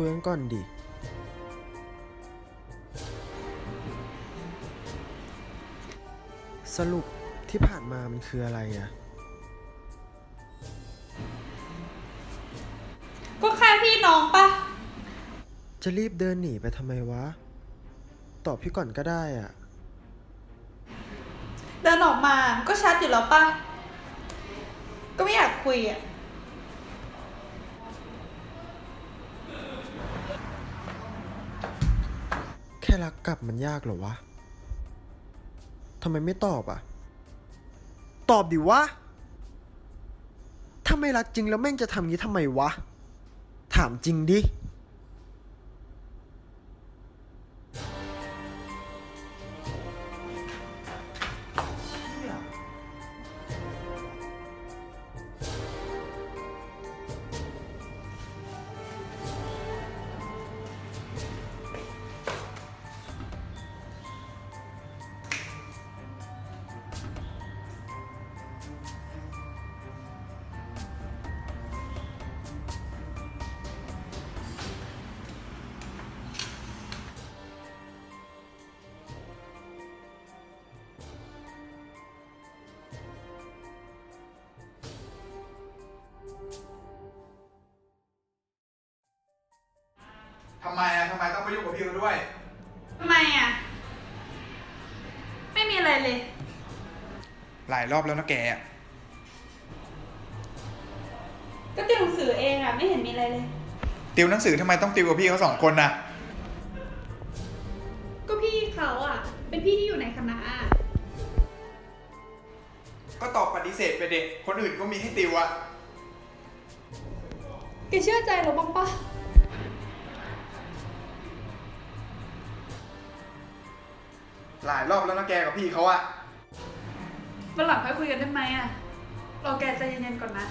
คุยกันก่อนดิ สรุปที่ผ่านมามันคืออะไรอะ ก็แค่พี่น้องปะจะรีบเดินหนีไปทำไมวะ ตอบพี่ก่อนก็ได้อะ เดินออกมาก็ชัดอยู่แล้วปะก็ไม่อยากคุยอะ รักกลับมันยากเหรอวะทำไมไม่ตอบอะตอบดิวะ ถ้าไม่รักจริงแล้วแม่งจะทำงี้ทำไมวะ ถามจริงดิ ไมต้องไปยุ่งกับพี่เขาด้วย ทำไมอะ ไม่มีอะไรเลย หลายรอบแล้วนะแกอะก็ติวหนังสือเองอะ ไม่เห็นมีอะไรเลย ติวหนังสือทำไมต้องติวกับพี่เขาสองคนนะก็พี่เขาอะ เป็นพี่ที่อยู่ในคณะอะก็ตอบปฏิเสธไปเด็กคนอื่นก็มีให้ติวอะแกเชื่อใจเราบ้างปะ หลายรอบแล้วนะแกกับพี่เขาอะ วันหลังค่อยคุยกันได้ไหมอะรอแกใจเย็นๆก่อนนะ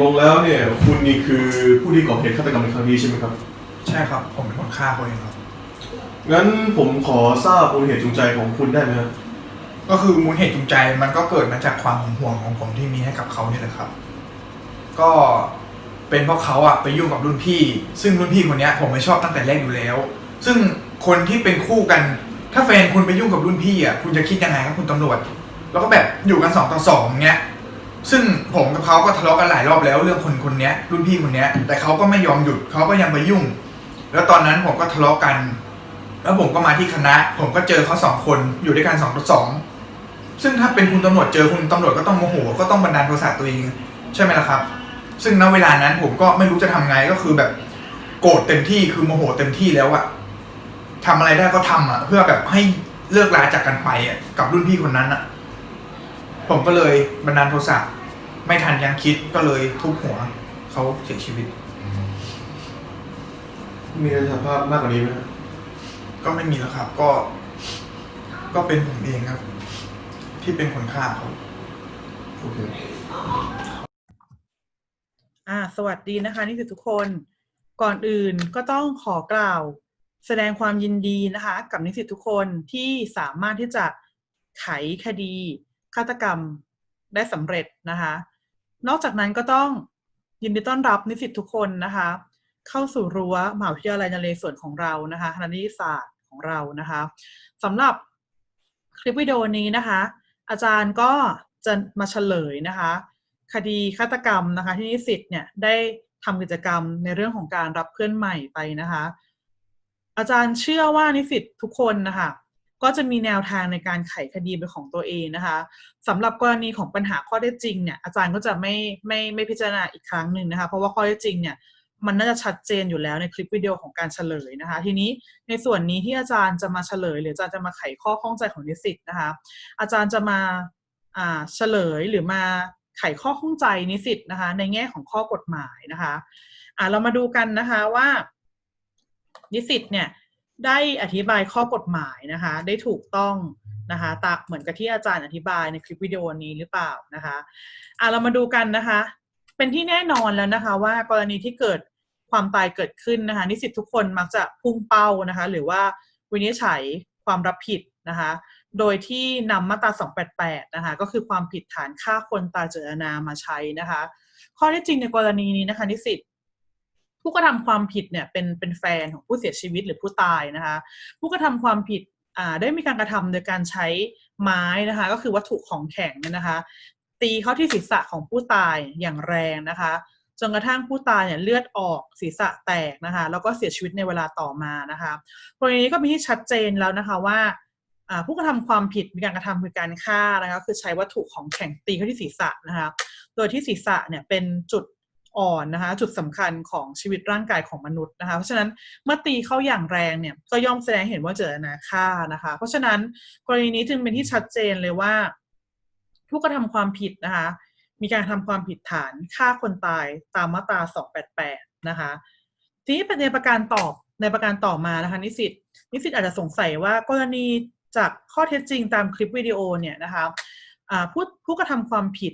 ลงแล้วเนี่ยคุณนี่คือผู้ที่ก่อเหตุฆาตกรรมในครั้งนี้ใช่ไหมครับ ใช่ครับ ผมเป็นคนฆ่าเขาเองครับ งั้นผมขอทราบมูลเหตุจูงใจของคุณได้ไหมครับก็คือมูลเหตุจูงใจมันก็เกิดมาจากความหึงหวงของผมที่มีให้กับเขาเนี่ยแหละครับ ก็เป็นเพราะเขาอะไปยุ่งกับรุ่นพี่ ซึ่งรุ่นพี่คนเนี้ยผมไม่ชอบตั้งแต่แรกอยู่แล้ว ซึ่งคนที่เป็นคู่กัน ถ้าแฟนคุณไปยุ่งกับรุ่นพี่อะคุณจะคิดยังไงครับคุณตำรวจ แล้วก็แบบอยู่กันสองต่อสองเงี้ย ซึ่งผมกับเขาก็ทะเลาะกันหลายรอบแล้วเรื่องคนคนนี้รุ่นพี่คนนี้แต่เขาก็ไม่ยอมหยุดเขาก็ยังไปยุ่ง แล้วตอนนั้นผมก็ทะเลาะกัน แล้วผมก็มาที่คณะ ผมก็เจอเขาสองคนอยู่ด้วยกันสองต่อสองซึ่งถ้าเป็นคุณตำรวจเจอคุณตำรวจก็ต้องโมโหก็ต้องบันดาลโทสะตัวเองใช่ไหมล่ะครับ ซึ่งณเวลานั้นผมก็ไม่รู้จะทำไงก็คือแบบโกรธเต็มที่คือโมโหเต็มที่แล้วอะทำอะไรได้ก็ทำอะเพื่อแบบให้เลิกลาจากกันไปอะกับรุ่นพี่คนนั้นอะ ผมก็เลยบันดาลโทสะไม่ทันยังคิดก็เลยทุบหัวเขาเสียชีวิต มีสภาพมากกว่านี้ไหมครับก็ไม่มีแล้วครับ ก็ ก็เป็นผมเองครับ ที่เป็นคนฆ่าเขา โอเค อ่าสวัสดีนะคะนี่คือทุกคนก่อนอื่นก็ต้องขอกล่าว แสดงความยินดีนะคะ กับนิสิตทุกคนที่สามารถที่จะไขคดี ฆาตกรรมได้สำเร็จนะคะ นอกจากนั้นก็ต้องยินดีต้อนรับนิสิตทุกคนนะคะ เข้าสู่รั้วมหาวิทยาลัยนเรศวรของเรานะคะคณะนิติศาสตร์ของเรานะคะสำหรับคลิปวิดีโอนี้นะคะ อาจารย์ก็จะมาเฉลยนะคะ คดีฆาตกรรมนะคะ ที่นิสิตเนี่ยได้ทำกิจกรรมในเรื่องของการรับเพื่อนใหม่ไปนะคะ อาจารย์เชื่อว่านิสิตทุกคนนะคะ ก็จะมีแนวทางในการไขคดีเป็นของตัวเองนะคะสำหรับกรณีของปัญหาข้อเท็จริงเนี่ยอาจารย์ก็จะไม่ไม่ไม่พิจารณาอีกครั้งหนึ่งนะคะ เพราะว่าข้อเท็จริงเนี่ยมันน่าจะชัดเจนอยู่แล้วในคลิปวิดีโอของการเฉลยนะคะ ทีนี้ในส่วนนี้ที่อาจารย์จะมาเฉลย หรืออาจารย์จะมาไขข้อข้องใจของนิสิตนะคะ อาจารย์จะมาอ่าเฉลยหรือมาไขข้อข้องใจนิสิตนะคะ ในแง่ของข้อกฎหมายนะคะอ่าเรามาดูกันนะคะว่านิสิตเนี่ย ได้อธิบายข้อกฎหมายนะคะ ได้ถูกต้องนะคะตาเหมือนกับที่อาจารย์อธิบายในคลิปวิดีโอนี้หรือเปล่านะคะอะเรามาดูกันนะคะ เป็นที่แน่นอนแล้วนะคะ ว่ากรณีที่เกิดความตายเกิดขึ้นนะคะ นิสิตทุกคนมักจะพุ่งเป้านะคะ หรือว่าวินิจฉัยความรับผิดนะคะ โดยที่นำมาตรา 288 นะคะ ก็คือความผิดฐานฆ่าคนตายเจตนามาใช้นะคะ ข้อที่จริงในกรณีนี้นะคะ นิสิต ผู้กระทำความผิดเนี่ยเป็นเป็นแฟนของผู้เสียชีวิตหรือผู้ตายนะคะ ผู้กระทำความผิดได้มีการกระทำโดยการใช้ไม้นะคะ ก็คือวัตถุของแข็งเนี่ยนะคะ ตีเข้าที่ศีรษะของผู้ตายอย่างแรงนะคะจนกระทั่งผู้ตายเนี่ยเลือดออกศีรษะแตกนะคะ แล้วก็เสียชีวิตในเวลาต่อมานะคะกรณีนี้ก็มีที่ชัดเจนแล้วนะคะว่าผู้กระทำความผิดมีการกระทำคือการฆ่านะคะ คือใช้วัตถุของแข็งตีเข้าที่ศีรษะนะคะ โดยที่ศีรษะเนี่ยเป็นจุด อ่อนนะคะจุดสำคัญของชีวิตร่างกายของมนุษย์นะคะ เพราะฉะนั้นเมื่อตีเข้าอย่างแรงเนี่ยก็ย่อมแสดงเห็นว่าเจตนาฆ่านะคะ เพราะฉะนั้นกรณีนี้จึงเป็นที่ชัดเจนเลยว่าผู้กระทำความผิดนะคะ มีการทำความผิดฐานฆ่าคนตายตามมาตรา 288 นะคะ ทีนี้ในประการตอบในประการต่อมานะคะ นิสิตนิสิตอาจจะสงสัยว่ากรณีจากข้อเท็จจริงตามคลิปวิดีโอเนี่ยนะคะผู้ผู้กระทำความผิด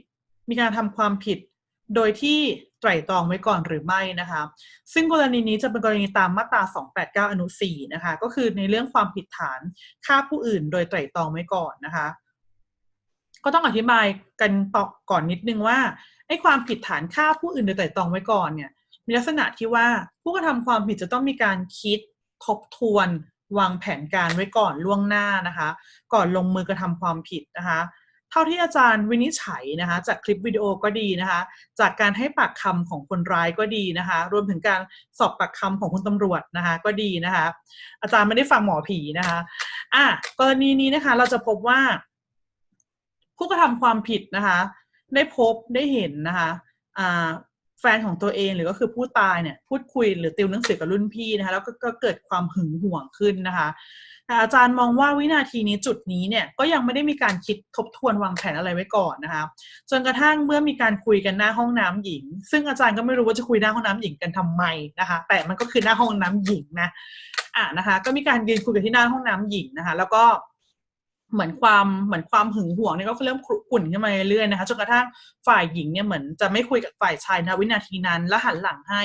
มีการทำความผิด โดยที่ไตร่ตรองไว้ก่อนหรือไม่นะคะ ซึ่งกรณีนี้จะเป็นกรณีตามมาตรา 289 อนุ 4 นะคะ ก็คือในเรื่องความผิดฐานฆ่าผู้อื่น โดยไตร่ตรองไว้ก่อนนะคะ ก็ต้องอธิบายกันต่อก่อนนิดนึงว่าไอ้ความผิดฐานฆ่าผู้อื่นโดยไตร่ตรองไว้ก่อนเนี่ย มีลักษณะที่ว่าผู้กระทำความผิดจะต้องมีการคิดทบทวน วางแผนการไว้ก่อนล่วงหน้านะคะ ก่อนลงมือกระทำความผิดนะคะ เท่าที่อาจารย์วินิจฉัยนะคะ จากคลิปวิดีโอก็ดีนะคะ จากการให้ปากคำของคนร้ายก็ดีนะคะ รวมถึงการสอบปากคำของคุณตำรวจนะคะ ก็ดีนะคะ อาจารย์ไม่ได้ฟังหมอผีนะคะอะกรณีนี้นะคะ เราจะพบว่า ผู้กระทำความผิดนะคะ ได้พบได้เห็นนะคะอ่าแฟนของตัวเองหรือก็คือผู้ตายเนี่ยพูดคุยหรือติวหนังสือกับรุ่นพี่นะคะ แล้วกก็เกิดความหึงหวงขึ้นนะคะ แต่อาจารย์มองว่าวินาทีนี้จุดนี้เนี่ยก็ยังไม่ได้มีการคิดทบทวนวางแผนอะไรไว้ก่อนนะคะจนกระทั่งเมื่อมีการคุยกันหน้าห้องน้ำหญิง ซึ่งอาจารย์ก็ไม่รู้ว่าจะคุยหน้าห้องน้ำหญิงกันทำไมนะคะ แต่มันก็คือหน้าห้องน้ำหญิงนะอะนะคะ ก็มีการยืนคุยกันที่หน้าห้องน้ำหญิงนะคะ แล้วก็ เหมือนความเหมือนความหึงหวงเนี่ยก็เริ่มขุ่นขึ้นมาเรื่อยๆนะคะจนกระทั่งฝ่ายหญิงเนี่ยเหมือนจะไม่คุยกับฝ่ายชายนะวินาทีนั้น แล้วหันหลังให้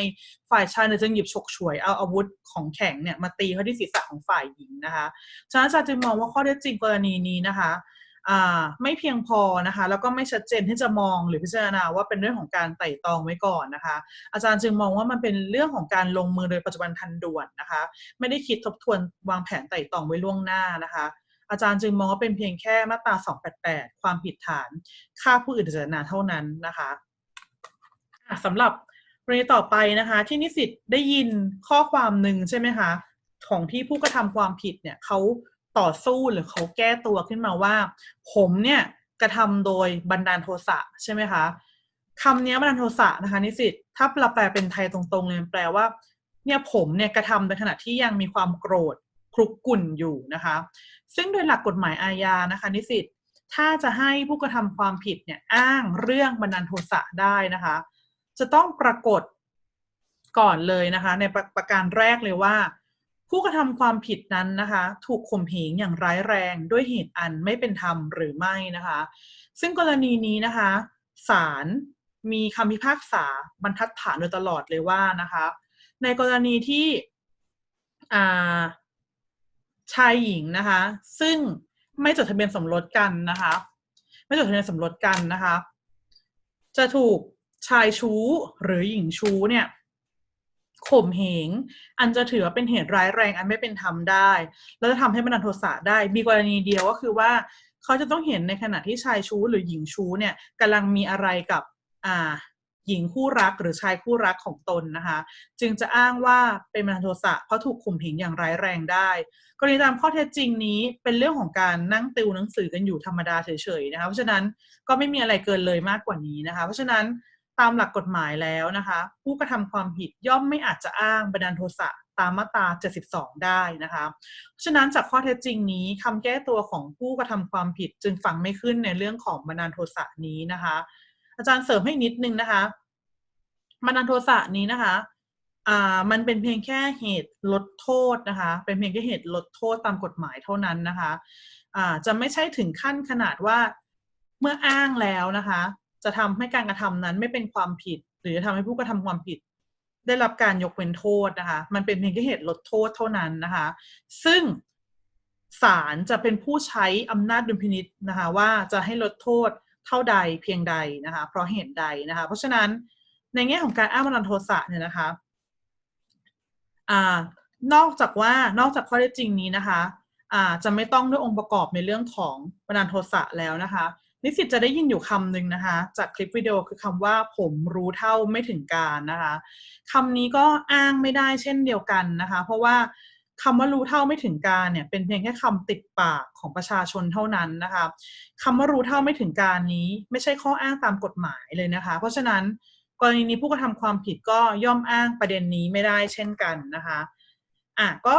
ฝ่ายชายเนี่ยจึงหยิบฉกฉวยเอาอาวุธของแข็งเนี่ยมาตีเข้าที่ศีรษะของฝ่ายหญิงนะคะฉะนั้นอาจารย์จึงมองว่าข้อเท็จจริงกรณีนี้นะคะไม่เพียงพอนะคะแล้วก็ไม่ชัดเจนที่จะมองหรือพิจารณาว่าเป็นเรื่องของการไต่ตองไว้ก่อนนะคะ อาจารย์จึงมองว่ามันเป็นเรื่องของการลงมือโดยปัจจุบันทันด่วนนะคะ ไม่ได้คิดทบทวนวางแผนไต่ตองไว้ล่วงหน้านะคะ อาจารย์จึงมองว่าเป็นเพียงแค่มาตรา 288 ความผิดฐานฆ่าผู้อื่นโดยเจตนาเท่านั้นนะคะสำหรับกรณีต่อไปนะคะ ที่นิสิตได้ยินข้อความหนึ่งใช่ไหมคะของที่ผู้กระทำความผิดเนี่ยเขาต่อสู้หรือเขาแก้ตัวขึ้นมาว่า ผมเนี่ยกระทำโดยบันดาลโทสะใช่ไหมคะคำนี้บันดาลโทสะนะคะ นิสิตถ้าเราแปลเป็นไทยตรงๆเลยแปลว่าเนี่ยผมเนี่ยกระทำในขณะที่ยังมีความโกรธ ลุกกุ่นอยู่นะคะ ซึ่งโดยหลักกฎหมายอาญานะคะ นิสิตถ้าจะให้ผู้กระทำความผิดเนี่ยอ้างเรื่องบันดาลโทสะได้นะคะ จะต้องปรากฏก่อนเลยนะคะ ในประประการแรกเลยว่า ผู้กระทำความผิดนั้นนะคะ ถูกข่มเหงอย่างร้ายแรงด้วยเหตุอันไม่เป็นธรรมหรือไม่นะคะ ซึ่งกรณีนี้นะคะศาลมีคำพิพากษาบรรทัดฐานโดยตลอดเลยว่านะคะ ในกรณีที่อ่า ชายหญิงนะคะ ซึ่งไม่จดทะเบียนสมรสกันนะคะ ไม่จดทะเบียนสมรสกันนะคะ จะถูกชายชู้หรือหญิงชู้เนี่ยข่มเหง อันจะถือว่าเป็นเหตุร้ายแรงอันไม่เป็นธรรมได้ แล้วจะทำให้บันดาลโทสะได้ มีกรณีเดียวก็คือว่าเขาจะต้องเห็นในขณะที่ชายชู้หรือหญิงชู้เนี่ยกำลังมีอะไรกับอ่า หญิงคู่รักหรือชายคู่รักของตนนะคะ จึงจะอ้างว่าเป็นบันโทสะเพราะถูกข่มเหงอย่างร้ายแรงได้ กรณีตามข้อเท็จจริงนี้เป็นเรื่องของการนั่งติวหนังสือกันอยู่ธรรมดาเฉยๆนะคะเพราะฉะนั้นก็ไม่มีอะไรเกินเลยมากกว่านี้นะคะ เพราะฉะนั้นตามหลักกฎหมายแล้วนะคะ ผู้กระทำความผิดย่อมไม่อาจจะอ้างบันดาลโทสะตามมาตรา 72 ได้นะคะเพราะฉะนั้นจากข้อเท็จจริงนี้คำแก้ตัวของผู้กระทำความผิดจึงฟังไม่ขึ้นในเรื่องของบันดาลโทสะนี้นะคะ อาจารย์เสริมให้นิดนึงนะคะ บันดาลโทสะนี้นะคะ อ่า มันเป็นเพียงแค่เหตุลดโทษนะคะ เป็นเพียงแค่เหตุลดโทษตามกฎหมายเท่านั้นนะคะ อ่า จะไม่ใช่ถึงขั้นขนาดว่าเมื่ออ้างแล้วนะคะ จะทำให้การกระทำนั้นไม่เป็นความผิด หรือทำให้ผู้กระทำความผิด ได้รับการยกเว้นโทษนะคะ มันเป็นเพียงแค่เหตุลดโทษเท่านั้นนะคะ ซึ่งศาลจะเป็นผู้ใช้อำนาจดุลพินิษนะคะ ว่าจะให้ลดโทษเท่าใดเพียงใดนะคะ เพราะเหตุใดนะคะ เพราะฉะนั้น ในแง่ของการอ้างบันดาลโทสะเนี่ยนะคะอ่านอกจากว่านอกจากข้อเท็จจริงนี้นะคะอ่าจะไม่ต้องด้วยองค์ประกอบในเรื่องของบันดาลโทสะแล้วนะคะ นิสิตจะได้ยินอยู่คำหนึ่งนะคะ จากคลิปวิดีโอคือคำว่าผมรู้เท่าไม่ถึงการนะคะคำนี้ก็อ้างไม่ได้เช่นเดียวกันนะคะ เพราะว่าคำว่ารู้เท่าไม่ถึงการเนี่ยเป็นเพียงแค่คำติดปากของประชาชนเท่านั้นนะคะคำว่ารู้เท่าไม่ถึงการนี้ ไม่ใช่ข้ออ้างตามกฎหมายเลยนะคะ เพราะฉะนั้น กรณีนี้ผู้กระทำความผิดก็ย่อมอ้างประเด็นนี้ไม่ได้เช่นกันนะคะอะก็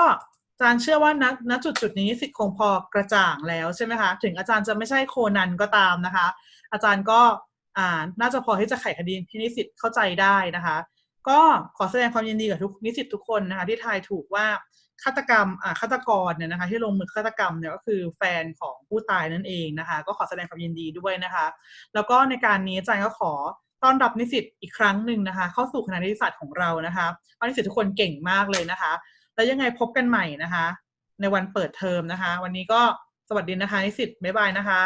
อาจารย์เชื่อว่าณณจุดจุดนี้สิทธิ์คงพอกระจ่างแล้วใช่ไหมคะถึงอาจารย์จะไม่ใช่โคนันก็ตามนะคะ อาจารย์ก็อ่าน่าจะพอที่จะไขคดีที่นิสิตเข้าใจได้นะคะ ก็ขอแสดงความยินดีกับทุกนิสิตทุกคนนะคะที่ทายถูกว่าฆาตกรรมอ่าฆาตกรเนี่ยนะคะ ที่ลงมือฆาตกรรมเนี่ยก็คือแฟนของผู้ตายนั่นเองนะคะ ก็ขอแสดงความยินดีด้วยนะคะ แล้วก็ในการนี้อาจารย์ก็ขอ ต้อนรับนิสิตอีกครั้งหนึ่งนะคะ เข้าสู่คณะนิติศาสตร์ของเรานะคะเพรานิสิตทุกคนเก่งมากเลยนะคะ แล้วยังไงพบกันใหม่นะคะ ในวันเปิดเทอมนะคะ วันนี้ก็สวัสดีนะคะนิสิตบ๊ายบายนะคะ